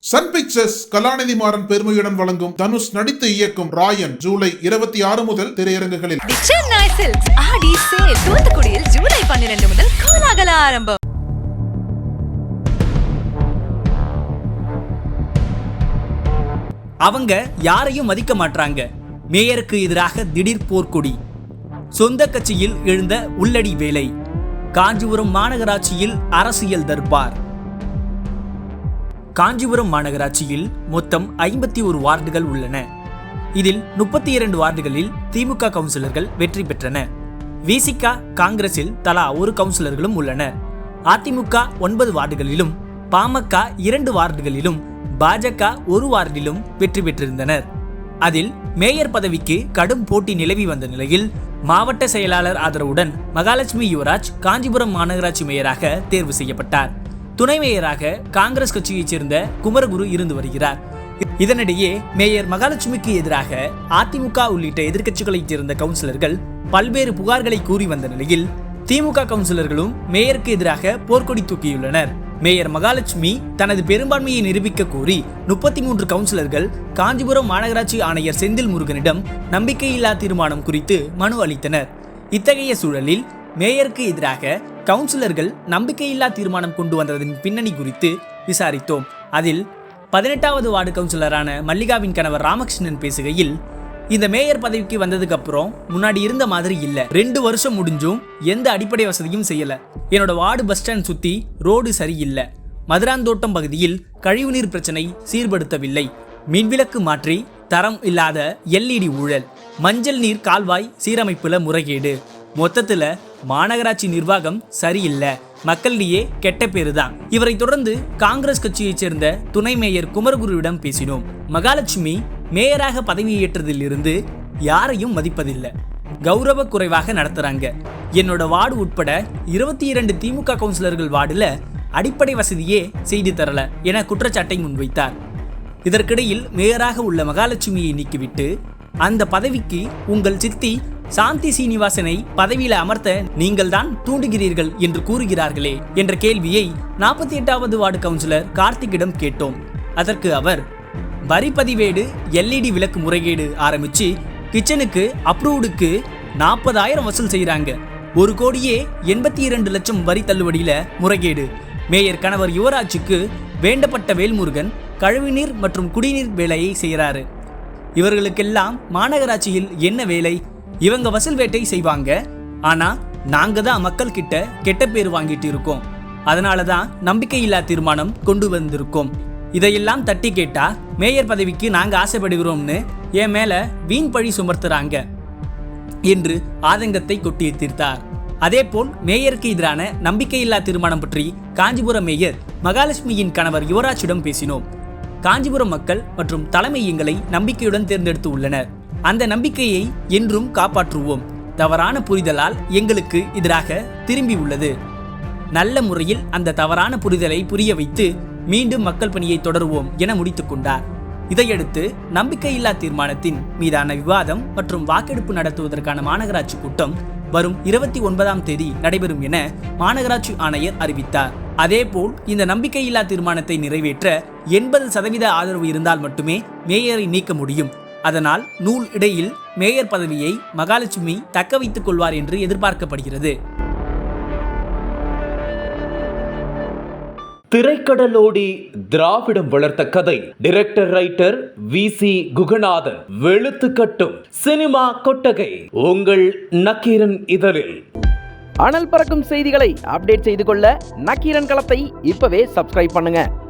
Sun pictures கலாநிதி மாறன் பெருமையுடன் வழங்கும் தனுஷ் நடித்து இயக்கும் ராயன் ஜூலை இருபத்தி ஆறு முதல் திரையரங்குகளில். தூத்துக்குடியில் ஜூலை பன்னிரண்டு முதல் கோலாகல ஆரம்பம். அவங்க யாரையும் மதிக்க மாட்டாங்க மேயருக்கு எதிராக திடீர் போர்க்கொடி. சொந்த கட்சியில் எழுந்த உள்ளடி வேலை. காஞ்சிபுரம் மாநகராட்சியில் அரசியல் தர்பார். காஞ்சிபுரம் மாநகராட்சியில் மொத்தம் ஐம்பத்தி ஒரு வார்டுகள் உள்ளன. இதில் முப்பத்தி இரண்டு வார்டுகளில் திமுக கவுன்சிலர்கள் வெற்றி பெற்றன. விசிகா காங்கிரஸில் தலா ஒரு கவுன்சிலர்களும் உள்ளனர் அதிமுக ஒன்பது வார்டுகளிலும் பாமக இரண்டு வார்டுகளிலும் பாஜக ஒரு வார்டிலும் வெற்றி பெற்றிருந்தனர். அதில் மேயர் பதவிக்கு கடும் போட்டி நிலவி வந்த நிலையில் மாவட்ட செயலாளர் ஆதரவுடன் மகாலட்சுமி யுவராஜ் காஞ்சிபுரம் மாநகராட்சி மேயராக தேர்வு செய்யப்பட்டார். துணை மேயராக காங்கிரஸ் கட்சியைச் சேர்ந்த குமரகுரு இருந்து வருகிறார். இதனிடையே மேயர் மகாலட்சுமிக்கு எதிராக அதிமுக உள்ளிட்ட எதிர்க்கட்சிகளைச் சேர்ந்த கவுன்சிலர்கள் பல்வேறு புகார்களை கூறி வந்த நிலையில் திமுக கவுன்சிலர்களும் மேயருக்கு எதிராக போர்க்கொடி தூக்கியுள்ளனர். மேயர் மகாலட்சுமி தனது பெரும்பான்மையை நிரூபிக்க கோரி முப்பத்தி மூன்று கவுன்சிலர்கள் காஞ்சிபுரம் மாநகராட்சி ஆணையர் செந்தில் முருகனிடம் நம்பிக்கையில்லா தீர்மானம் குறித்து மனு அளித்தனர். இத்தகைய சூழலில் மேயருக்கு எதிராக கவுன்சிலர்கள் நம்பிக்கையில்லா தீர்மானம் கொண்டு வந்ததன் பின்னணி குறித்து விசாரித்தோம். அதில் பதினெட்டாவது வார்டு கவுன்சிலரான மல்லிகாவின் கணவர் ராமகிருஷ்ணன் பேசுகையில் இந்த மேயர் பதவிக்கு வந்ததுக்கு அப்புறம் முன்னாடி இருந்த மாதிரி இல்ல. ரெண்டு வருஷம் முடிஞ்சும் எந்த அடிப்படை வசதியும் செய்யல. என்னோட வார்டு பஸ் ஸ்டாண்ட் சுத்தி ரோடு சரியில்லை. மதுராந்தோட்டம் பகுதியில் கழிவுநீர் பிரச்சனை சீர்படுத்தவில்லை. மின்விளக்கு மாற்றி தரம் இல்லாத எல்இடி ஊழல். மஞ்சள் நீர் கால்வாய் சீரமைப்புல முறைகேடு. மொத்தத்துல மாநகராட்சி நிர்வாகம் சரியில்லை. மக்களிடையே கெட்ட பேரு தான். இவரை தொடர்ந்து காங்கிரஸ் கட்சியைச் சேர்ந்த துணை மேயர் குமரகுருவிடம் பேசினோம். மகாலட்சுமி மேயராக பதவியேற்றதில் இருந்து யாரையும் மதிப்பதில்லை. கௌரவ குறைவாக நடத்துறாங்க. என்னோட வார்டு உட்பட இருபத்தி இரண்டு திமுக கவுன்சிலர்கள் வார்டுல அடிப்படை வசதியே செய்து தரல என குற்றச்சாட்டை முன்வைத்தார். இதற்கிடையில் மேயராக உள்ள மகாலட்சுமியை நீக்கிவிட்டு அந்த பதவிக்கு உங்கள் சித்தி சாந்தி சீனிவாசனை பதவியில் அமர்த்த நீங்கள் தான் தூண்டுகிறீர்கள் என்று கூறுகிறார்களே என்ற கேள்வியை நாற்பத்தி எட்டாவது வார்டு கவுன்சிலர் கார்த்திக்கிடம் கேட்டோம். அதற்கு அவர் வரி பதிவேடு எல்இடி விளக்கு முறைகேடு ஆரம்பிச்சு கிச்சனுக்கு அப்ரூவ்டுக்கு நாற்பதாயிரம் வசூல் செய்கிறாங்க ஒரு கோடியே எண்பத்தி இரண்டு லட்சம் வரி தள்ளுபடியில முறைகேடு. மேயர் கணவர் யுவராஜுக்கு வேண்டப்பட்ட வேல்முருகன் கழிவுநீர் மற்றும் குடிநீர் வேலையை செய்கிறாரு இவர்களுக்கெல்லாம் மாநகராட்சியில் என்ன வேலை? இவங்க வசூல் வேட்டை செய்வாங்க. ஆனா நாங்க தான் மக்கள் கிட்ட கெட்ட பேர் வாங்கிட்டு இருக்கோம். அதனால தான் நம்பிக்கையில்லா தீர்மானம் கொண்டு வந்திருக்கோம். இதையெல்லாம் தட்டி கேட்டா மேயர் பதவிக்கு நாங்க ஆசைப்படுகிறோம்னு என் மேல வீண் பழி சுமர்த்துறாங்க என்று ஆதங்கத்தை கொட்டி தீர்த்தார். அதேபோல் மேயருக்கு எதிரான நம்பிக்கையில்லா தீர்மானம் பற்றி காஞ்சிபுரம் மேயர் மகாலட்சுமியின் கணவர் யுவராஜிடம் பேசினோம். காஞ்சிபுரம் மக்கள் மற்றும் தலைமை எங்களை நம்பிக்கையுடன் தேர்ந்தெடுத்து உள்ளனர். அந்த நம்பிக்கையை என்றும் காப்பாற்றுவோம். தவறான புரிதலால் எங்களுக்கு எதிராக திரும்பி உள்ளது. நல்ல முறையில் அந்த தவறான புரிதலை புரிய வைத்து மீண்டும் மக்கள் பணியை தொடருவோம் என முடித்துக் கொண்டார். இதையடுத்து நம்பிக்கையில்லா தீர்மானத்தின் மீதான விவாதம் மற்றும் வாக்கெடுப்பு நடத்துவதற்கான மாநகராட்சி கூட்டம் வரும் இருபத்தி ஒன்பதாம் தேதி நடைபெறும் என மாநகராட்சி ஆணையர் அறிவித்தார். அதேபோல் இந்த நம்பிக்கையில்லா தீர்மானத்தை நிறைவேற்ற எண்பது சதவீத ஆதரவு இருந்தால் மட்டுமே மேயரை நீக்க முடியும். அதனால் நூல் இடையில் மேயர் பதவியை மகாலட்சுமி தக்க வைத்துக் கொள்வார் என்று எதிர்பார்க்கப்படுகிறது. திரைக்கடலோடி திராவிடம் வளர்த்த கதை. Director writer V C Guganathan. வெளுத்து கட்டும் சினிமா கொட்டகை. உங்கள் நக்கீரன் இதழில். அனல் பறக்கும் செய்திகளை அப்டேட் செய்து கொள்ள நக்கீரன் களத்தை இப்பவே சப்ஸ்கிரைப் பண்ணுங்க.